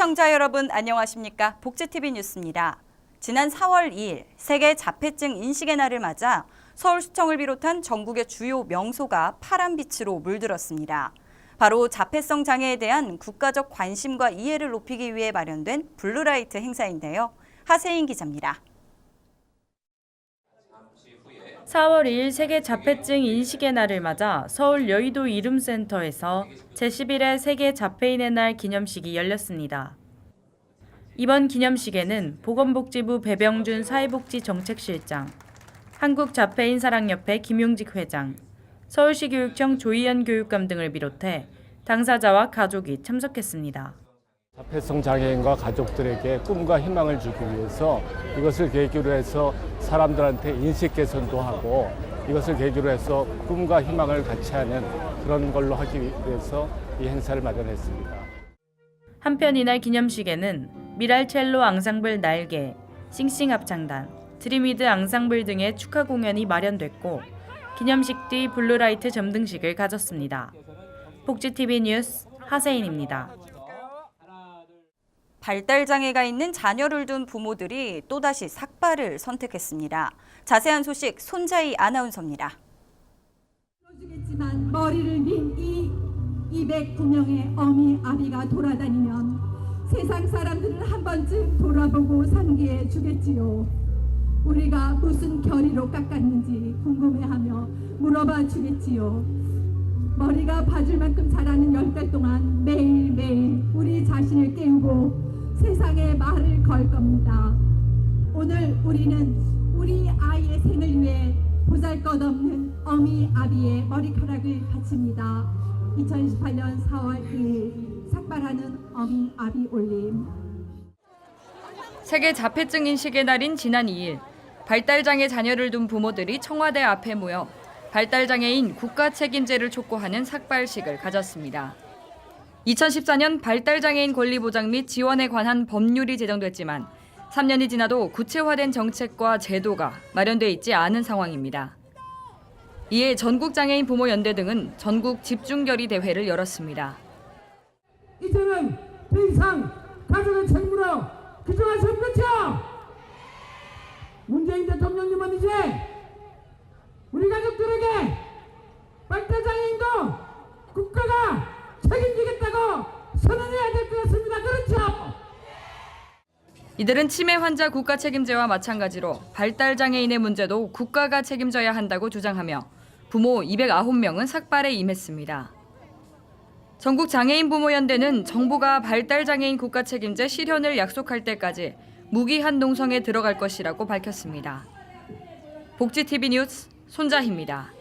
시청자 여러분 안녕하십니까? 복지TV 뉴스입니다. 지난 4월 2일 세계 자폐증 인식의 날을 맞아 서울시청을 비롯한 전국의 주요 명소가 파란 빛으로 물들었습니다. 바로 자폐성 장애에 대한 국가적 관심과 이해를 높이기 위해 마련된 블루라이트 행사인데요. 하세인 기자입니다. 4월 2일 세계 자폐증 인식의 날을 맞아 서울 여의도 이름센터에서 제11회 세계 자폐인의 날 기념식이 열렸습니다. 이번 기념식에는 보건복지부 배병준 사회복지 정책실장, 한국자폐인사랑협회 김용직 회장, 서울시 교육청 조희연 교육감 등을 비롯해 당사자와 가족이 참석했습니다. 자폐성 장애인과 가족들에게 꿈과 희망을 주기 위해서 이것을 계기로 해서 사람들한테 인식 개선도 하고 이것을 계기로 해서 꿈과 희망을 같이 하는 그런 걸로 하기 위해서 이 행사를 마련했습니다. 한편 이날 기념식에는 미랄첼로 앙상블 날개, 싱싱 합창단, 드림이드 앙상블 등의 축하 공연이 마련됐고 기념식 뒤 블루라이트 점등식을 가졌습니다. 복지TV 뉴스 하세인입니다. 발달 장애가 있는 자녀를 둔 부모들이 또다시 삭발을 선택했습니다. 자세한 소식 손자희 아나운서입니다. 주겠지만 머리를 민 이 209명의 어미 아비가 돌아다니면 세상 사람들을 한 번쯤 돌아보고 상기해 주겠지요. 우리가 무슨 결의로 깎았는지 궁금해하며 물어봐 주겠지요. 머리가 봐줄 만큼 자라는 열 달 동안 매일매일 우리 자신을 깨우고 세상에 말을 걸 겁니다. 오늘 우리는 우리 아이의 생을 위해 보잘것없는 어미 아비의 머리카락을 바칩니다. 2018년 4월 2일 삭발하는 어미 아비 올림. 세계 자폐증 인식의 날인 지난 2일 발달장애 자녀를 둔 부모들이 청와대 앞에 모여 발달장애인 국가 책임제를 촉구하는 삭발식을 가졌습니다. 2014년 발달장애인 권리 보장 및 지원에 관한 법률이 제정됐지만 3년이 지나도 구체화된 정책과 제도가 마련돼 있지 않은 상황입니다. 이에 전국장애인 부모연대 등은 전국 집중결의 대회를 열었습니다. 이제는 더 이상 가족의 책무로 규정할 수 없겠죠. 문재인 대통령님은 이제 우리 가족들에게 발달장애인도 국가가 책임지겠다고 같습니다. 그렇죠? 이들은 치매 환자 국가 책임제와 마찬가지로 발달 장애인의 문제도 국가가 책임져야 한다고 주장하며 부모 209명은 삭발에 임했습니다. 전국 장애인 부모 연대는 정부가 발달 장애인 국가 책임제 실현을 약속할 때까지 무기한 농성에 들어갈 것이라고 밝혔습니다. 복지TV 뉴스 손자희입니다.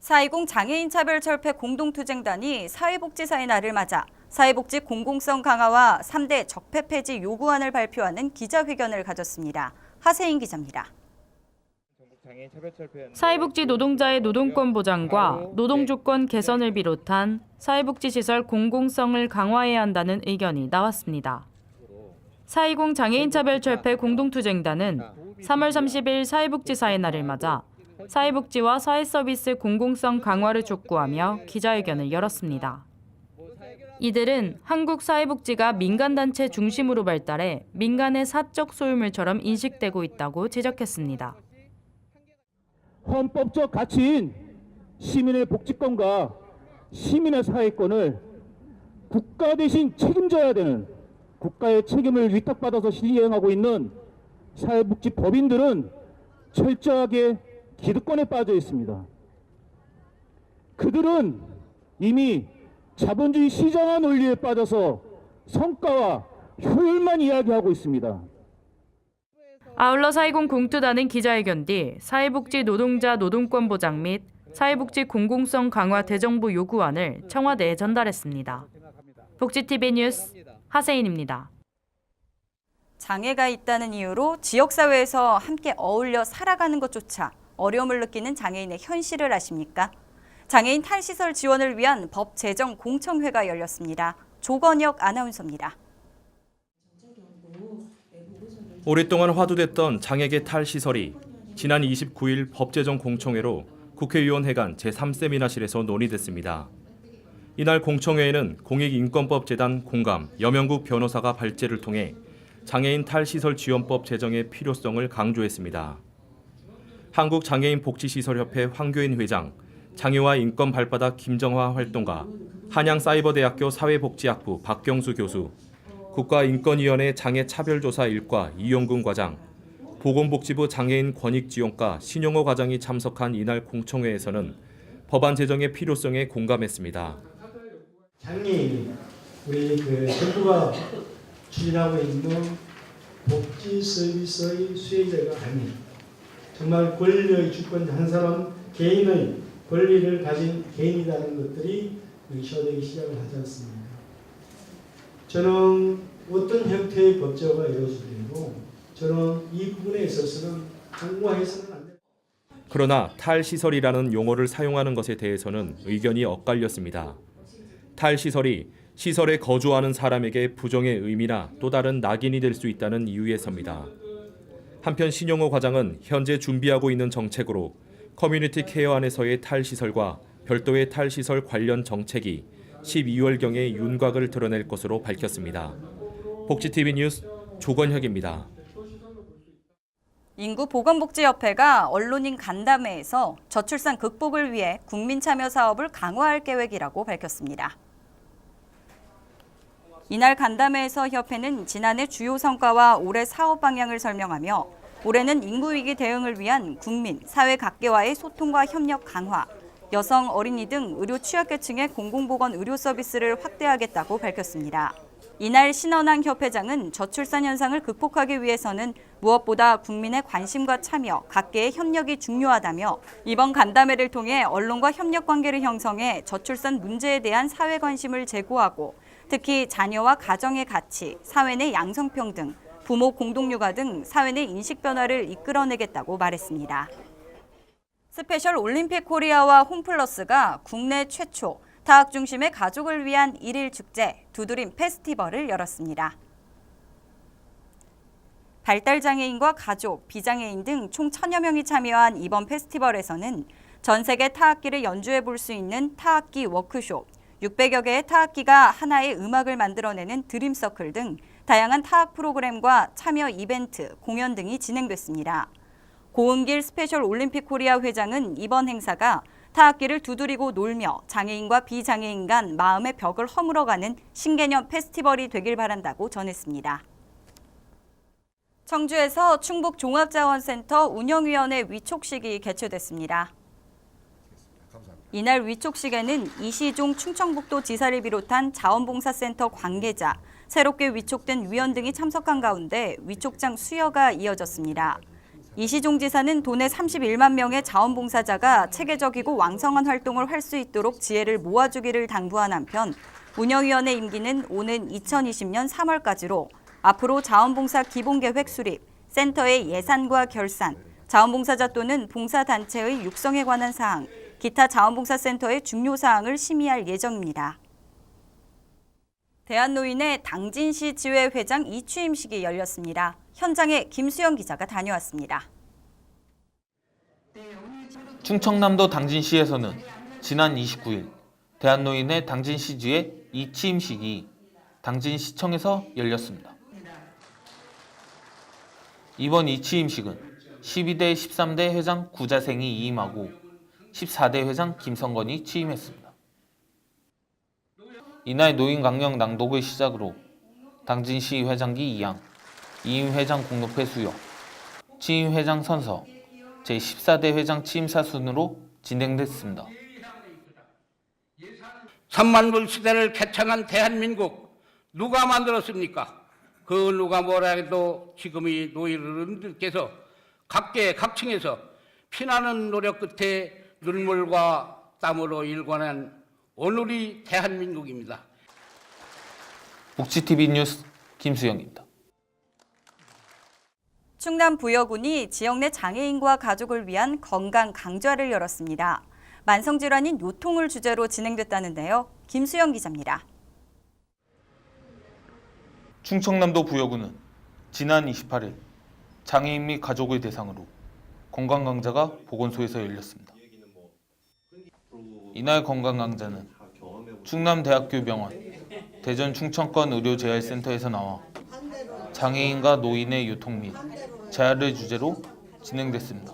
420 장애인 차별 철폐 공동투쟁단이 사회복지사의 날을 맞아 사회복지 공공성 강화와 3대 적폐 폐지 요구안을 발표하는 기자회견을 가졌습니다. 하세인 기자입니다. 사회복지 노동자의 노동권 보장과 노동 조건 개선을 비롯한 사회복지시설 공공성을 강화해야 한다는 의견이 나왔습니다. 420 장애인 차별철폐 공동투쟁단은 3월 30일 사회복지사의 날을 맞아 사회복지와 사회서비스 공공성 강화를 촉구하며 기자회견을 열었습니다. 이들은 한국 사회복지가 민간단체 중심으로 발달해 민간의 사적 소유물처럼 인식되고 있다고 지적했습니다. 헌법적 가치인 시민의 복지권과 시민의 사회권을 국가 대신 책임져야 되는 국가의 책임을 위탁받아서 시행하고 있는 사회복지 법인들은 철저하게 기득권에 빠져 있습니다. 그들은 이미 자본주의 시장화 논리에 빠져서 성과와 효율만 이야기하고 있습니다. 아울러 420 공투단은 기자회견 뒤 사회복지 노동자 노동권 보장 및 사회복지 공공성 강화 대정부 요구안을 청와대에 전달했습니다. 복지TV 뉴스 하세인입니다. 장애가 있다는 이유로 지역사회에서 함께 어울려 살아가는 것조차 어려움을 느끼는 장애인의 현실을 아십니까? 장애인 탈시설 지원을 위한 법 제정 공청회가 열렸습니다. 조건혁 아나운서입니다. 오랫동안 화두됐던 장애계 탈시설이 지난 29일 법 제정 공청회로 국회의원회관 제3세미나실에서 논의됐습니다. 이날 공청회에는 공익인권법재단 공감 여명국 변호사가 발제를 통해 장애인 탈시설 지원법 제정의 필요성을 강조했습니다. 한국장애인복지시설협회 황교인 회장, 장애와 인권 발바닥 김정화 활동가, 한양사이버대학교 사회복지학부 박경수 교수, 국가인권위원회 장애차별조사 1과 이용근 과장, 보건복지부 장애인 권익지원과 신용호 과장이 참석한 이날 공청회에서는 법안 제정의 필요성에 공감했습니다. 장애인 우리 그 정부가 추진하고 있는 복지 서비스의 수혜자가 아닌 정말 권리의 주권 한 사람 개인의 권리를 가진 개인이라는 것들이 의시되기 시작을 하지 않습니다. 저는 어떤 형태의 법제화가 이루어지더라도 저는 이 부분에 있어서는 강화해서는 안 됩니다. 그러나 탈시설이라는 용어를 사용하는 것에 대해서는 의견이 엇갈렸습니다. 탈시설이 시설에 거주하는 사람에게 부정의 의미나 또 다른 낙인이 될 수 있다는 이유에서입니다. 한편 신용호 과장은 현재 준비하고 있는 정책으로 커뮤니티 케어 안에서의 탈시설과 별도의 탈시설 관련 정책이 12월경에 윤곽을 드러낼 것으로 밝혔습니다. 복지TV 뉴스 조건혁입니다. 인구보건복지협회가 언론인 간담회에서 저출산 극복을 위해 국민참여 사업을 강화할 계획이라고 밝혔습니다. 이날 간담회에서 협회는 지난해 주요 성과와 올해 사업 방향을 설명하며 올해는 인구위기 대응을 위한 국민, 사회 각계와의 소통과 협력 강화, 여성, 어린이 등 의료 취약계층의 공공보건 의료 서비스를 확대하겠다고 밝혔습니다. 이날 신원항 협회장은 저출산 현상을 극복하기 위해서는 무엇보다 국민의 관심과 참여, 각계의 협력이 중요하다며 이번 간담회를 통해 언론과 협력 관계를 형성해 저출산 문제에 대한 사회 관심을 제고하고 특히 자녀와 가정의 가치, 사회 내 양성평등, 부모 공동육아 등 사회 내 인식 변화를 이끌어내겠다고 말했습니다. 스페셜 올림픽 코리아와 홈플러스가 국내 최초 타학 중심의 가족을 위한 일일 축제 두드림 페스티벌을 열었습니다. 발달장애인과 가족, 비장애인 등 총 천여 명이 참여한 이번 페스티벌에서는 전 세계 타악기를 연주해 볼 수 있는 타악기 워크숍, 600여 개의 타악기가 하나의 음악을 만들어내는 드림서클 등 다양한 타악 프로그램과 참여 이벤트, 공연 등이 진행됐습니다. 고은길 스페셜 올림픽 코리아 회장은 이번 행사가 타악기를 두드리고 놀며 장애인과 비장애인 간 마음의 벽을 허물어가는 신개념 페스티벌이 되길 바란다고 전했습니다. 청주에서 충북 종합자원센터 운영위원회 위촉식이 개최됐습니다. 이날 위촉식에는 이시종 충청북도 지사를 비롯한 자원봉사센터 관계자, 새롭게 위촉된 위원 등이 참석한 가운데 위촉장 수여가 이어졌습니다. 이시종 지사는 도내 31만 명의 자원봉사자가 체계적이고 왕성한 활동을 할 수 있도록 지혜를 모아주기를 당부한 한편 운영위원회 임기는 오는 2020년 3월까지로 앞으로 자원봉사 기본계획 수립, 센터의 예산과 결산, 자원봉사자 또는 봉사단체의 육성에 관한 사항, 기타 자원봉사센터의 중요 사항을 심의할 예정입니다. 대한노인의 당진시 지회 회장 이취임식이 열렸습니다. 현장에 김수영 기자가 다녀왔습니다. 충청남도 당진시에서는 지난 29일 대한노인의 당진시지회 이취임식이 당진시청에서 열렸습니다. 이번 이취임식은 12대 13대 회장 구자생이 이임하고 14대 회장 김성건이 취임했습니다. 이날 노인 강령 낭독의 시작으로 당진시 회장기 2항, 이임 회장 공로패 수여, 취임 회장 선서, 제14대 회장 취임사 순으로 진행됐습니다. 3만 불 시대를 개창한 대한민국 누가 만들었습니까? 그 누가 뭐라 해도 지금의 노인들께서 각계 각층에서 피나는 노력 끝에 눈물과 땀으로 일궈낸 오늘이 대한민국입니다. 복지TV 뉴스 김수영입니다. 충남 부여군이 지역 내 장애인과 가족을 위한 건강 강좌를 열었습니다. 만성질환인 요통을 주제로 진행됐다는데요. 김수영 기자입니다. 충청남도 부여군은 지난 28일 장애인 및 가족을 대상으로 건강 강좌가 보건소에서 열렸습니다. 이날 건강 강좌는 충남대학교 병원, 대전 충청권 의료재활센터에서 나와 장애인과 노인의 유통 및 재활을 주제로 진행됐습니다.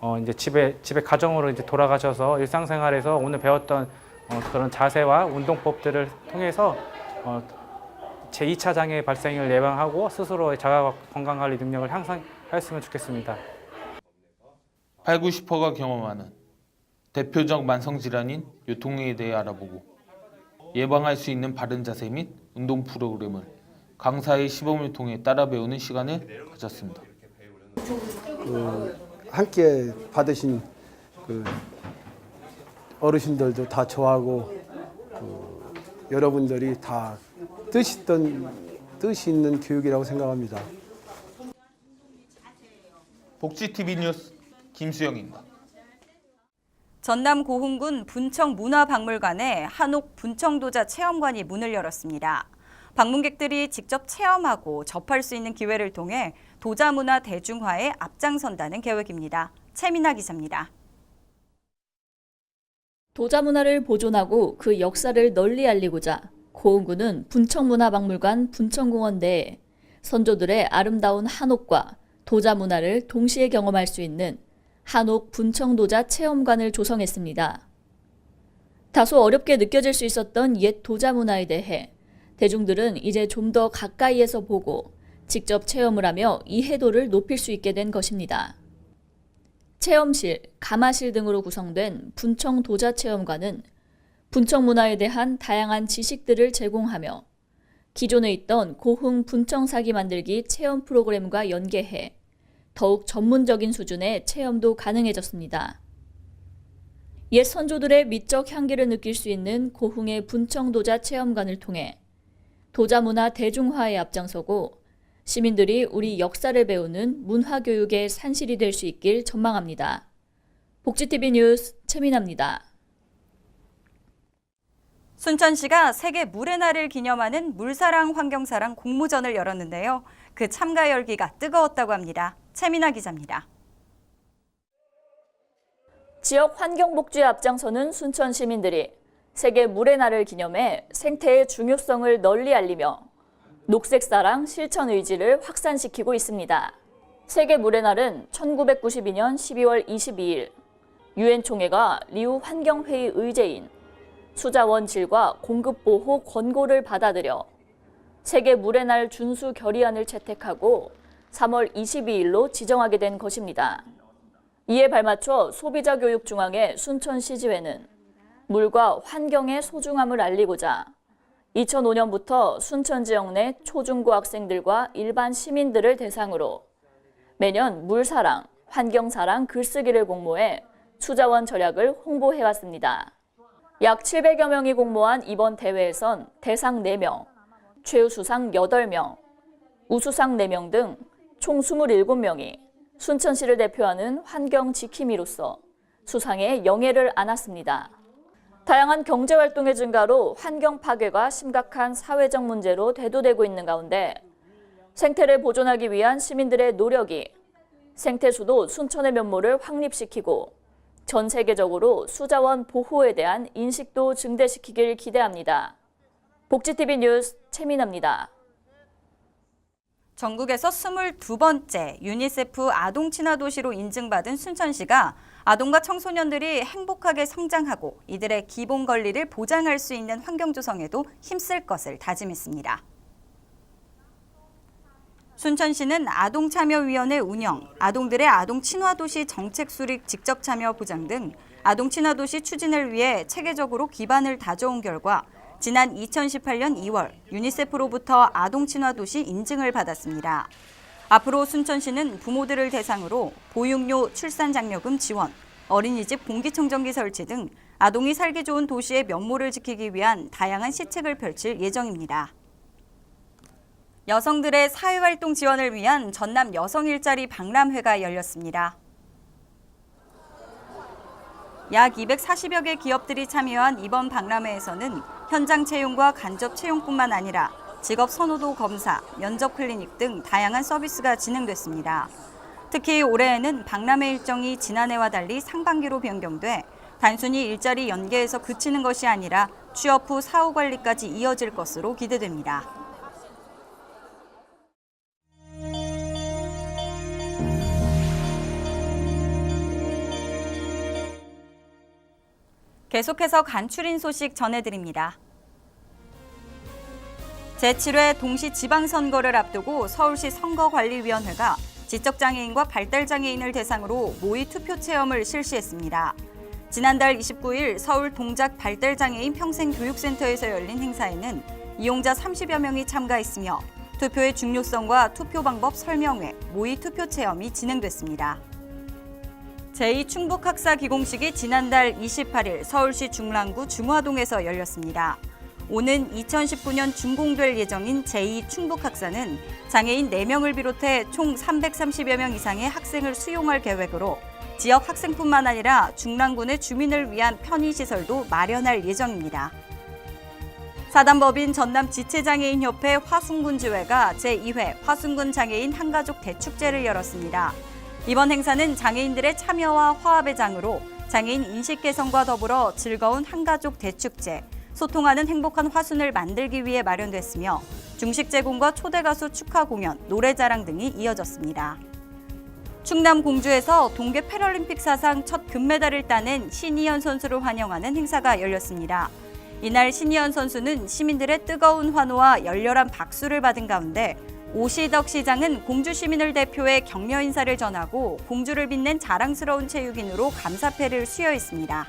어, 이제 집에 집에 가정으로 이제 돌아가셔서 일상생활에서 오늘 배웠던 어, 그런 자세와 운동법들을 통해서 어, 제 2차 장애 발생을 예방하고 스스로의 자가 건강 관리 능력을 향상했으면 좋겠습니다. 8, 90%가 경험하는 대표적 만성 질환인 요통에 대해 알아보고 예방할 수 있는 바른 자세 및 운동 프로그램을 강사의 시범을 통해 따라 배우는 시간을 가졌습니다. 함께 받으신 그 어르신들도 다 좋아하고 그 여러분들이 다 뜻 있던 뜻이 있는 교육이라고 생각합니다. 복지TV 뉴스 김수영입니다. 전남 고흥군 분청 문화박물관에 한옥 분청도자 체험관이 문을 열었습니다. 방문객들이 직접 체험하고 접할 수 있는 기회를 통해 도자 문화 대중화에 앞장선다는 계획입니다. 최민아 기자입니다. 도자 문화를 보존하고 그 역사를 널리 알리고자 고흥군은 분청문화박물관 분청공원 내에 선조들의 아름다운 한옥과 도자 문화를 동시에 경험할 수 있는 한옥 분청도자 체험관을 조성했습니다. 다소 어렵게 느껴질 수 있었던 옛 도자 문화에 대해 대중들은 이제 좀 더 가까이에서 보고 직접 체험을 하며 이해도를 높일 수 있게 된 것입니다. 체험실, 가마실 등으로 구성된 분청 도자 체험관은 분청 문화에 대한 다양한 지식들을 제공하며 기존에 있던 고흥 분청 사기 만들기 체험 프로그램과 연계해 더욱 전문적인 수준의 체험도 가능해졌습니다. 옛 선조들의 미적 향기를 느낄 수 있는 고흥의 분청도자 체험관을 통해 도자 문화 대중화에 앞장서고 시민들이 우리 역사를 배우는 문화 교육의 산실이 될 수 있길 전망합니다. 복지TV 뉴스 최민아입니다. 순천시가 세계 물의 날을 기념하는 물사랑 환경사랑 공모전을 열었는데요. 그 참가 열기가 뜨거웠다고 합니다. 최민아 기자입니다. 지역 환경복지에 앞장서는 순천 시민들이 세계 물의 날을 기념해 생태의 중요성을 널리 알리며 녹색 사랑 실천 의지를 확산시키고 있습니다. 세계 물의 날은 1992년 12월 22일 유엔 총회가 리우 환경회의 의제인 수자원 질과 공급 보호 권고를 받아들여 세계 물의 날 준수 결의안을 채택하고 3월 22일로 지정하게 된 것입니다. 이에 발맞춰 소비자 교육 중앙회 순천시지회는 물과 환경의 소중함을 알리고자 2005년부터 순천 지역 내 초중고 학생들과 일반 시민들을 대상으로 매년 물사랑, 환경사랑 글쓰기를 공모해 수자원 절약을 홍보해 왔습니다. 약 700여 명이 공모한 이번 대회에선 대상 4명, 최우수상 8명, 우수상 4명 등 총 27명이 순천시를 대표하는 환경 지킴이로서 수상에 영예를 안았습니다. 다양한 경제활동의 증가로 환경 파괴가 심각한 사회적 문제로 대두되고 있는 가운데 생태를 보존하기 위한 시민들의 노력이 생태수도 순천의 면모를 확립시키고 전 세계적으로 수자원 보호에 대한 인식도 증대시키길 기대합니다. 복지TV 뉴스 최민아입니다. 전국에서 22번째 유니세프 아동 친화 도시로 인증받은 순천시가 아동과 청소년들이 행복하게 성장하고 이들의 기본 권리를 보장할 수 있는 환경 조성에도 힘쓸 것을 다짐했습니다. 순천시는 아동참여위원회 운영, 아동들의 아동 친화도시 정책 수립 직접 참여 보장 등 아동 친화도시 추진을 위해 체계적으로 기반을 다져온 결과 지난 2018년 2월 유니세프로부터 아동 친화 도시 인증을 받았습니다. 앞으로 순천시는 부모들을 대상으로 보육료 출산 장려금 지원, 어린이집 공기청정기 설치 등 아동이 살기 좋은 도시의 면모를 지키기 위한 다양한 시책을 펼칠 예정입니다. 여성들의 사회활동 지원을 위한 전남 여성 일자리 박람회가 열렸습니다. 약 240여 개 기업들이 참여한 이번 박람회에서는 현장 채용과 간접 채용뿐만 아니라 직업 선호도 검사, 면접 클리닉 등 다양한 서비스가 진행됐습니다. 특히 올해에는 박람회 일정이 지난해와 달리 상반기로 변경돼 단순히 일자리 연계에서 그치는 것이 아니라 취업 후 사후 관리까지 이어질 것으로 기대됩니다. 계속해서 간추린 소식 전해드립니다. 제7회 동시 지방선거를 앞두고 서울시 선거관리위원회가 지적장애인과 발달장애인을 대상으로 모의 투표 체험을 실시했습니다. 지난달 29일 서울 동작 발달장애인 평생교육센터에서 열린 행사에는 이용자 30여 명이 참가했으며 투표의 중요성과 투표 방법 설명회, 모의 투표 체험이 진행됐습니다. 제2충북학사 기공식이 지난달 28일 서울시 중랑구 중화동에서 열렸습니다. 오는 2019년 준공될 예정인 제2충북학사는 장애인 4명을 비롯해 총 330여 명 이상의 학생을 수용할 계획으로 지역 학생뿐만 아니라 중랑군의 주민을 위한 편의시설도 마련할 예정입니다. 사단법인 전남 지체장애인협회 화순군 지회가 제2회 화순군 장애인 한가족 대축제를 열었습니다. 이번 행사는 장애인들의 참여와 화합의 장으로 장애인 인식 개선과 더불어 즐거운 한가족 대축제, 소통하는 행복한 화순을 만들기 위해 마련됐으며 중식 제공과 초대 가수 축하 공연, 노래 자랑 등이 이어졌습니다. 충남 공주에서 동계 패럴림픽 사상 첫 금메달을 따낸 신이현 선수를 환영하는 행사가 열렸습니다. 이날 신이현 선수는 시민들의 뜨거운 환호와 열렬한 박수를 받은 가운데 오시덕 시장은 공주 시민을 대표해 격려 인사를 전하고 공주를 빛낸 자랑스러운 체육인으로 감사패를 수여했습니다.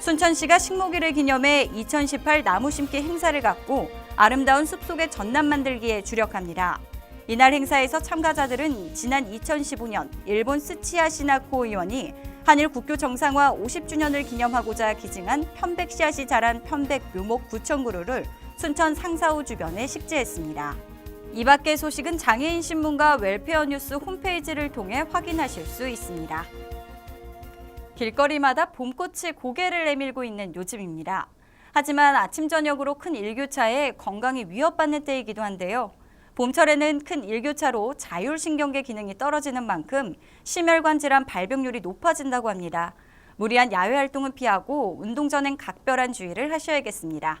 순천시가 식목일을 기념해 2018 나무 심기 행사를 갖고 아름다운 숲속의 전남 만들기에 주력합니다. 이날 행사에서 참가자들은 지난 2015년 일본 스치야 시나코 의원이 한일 국교 정상화 50주년을 기념하고자 기증한 편백 씨앗이 자란 편백 묘목 9천 그루를 순천 상사호 주변에 식재했습니다. 이 밖의 소식은 장애인 신문과 웰페어 뉴스 홈페이지를 통해 확인하실 수 있습니다. 길거리마다 봄꽃이 고개를 내밀고 있는 요즘입니다. 하지만 아침 저녁으로 큰 일교차에 건강이 위협받는 때이기도 한데요. 봄철에는 큰 일교차로 자율신경계 기능이 떨어지는 만큼 심혈관 질환 발병률이 높아진다고 합니다. 무리한 야외 활동은 피하고 운동 전엔 각별한 주의를 하셔야겠습니다.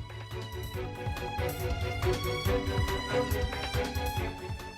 Thank you.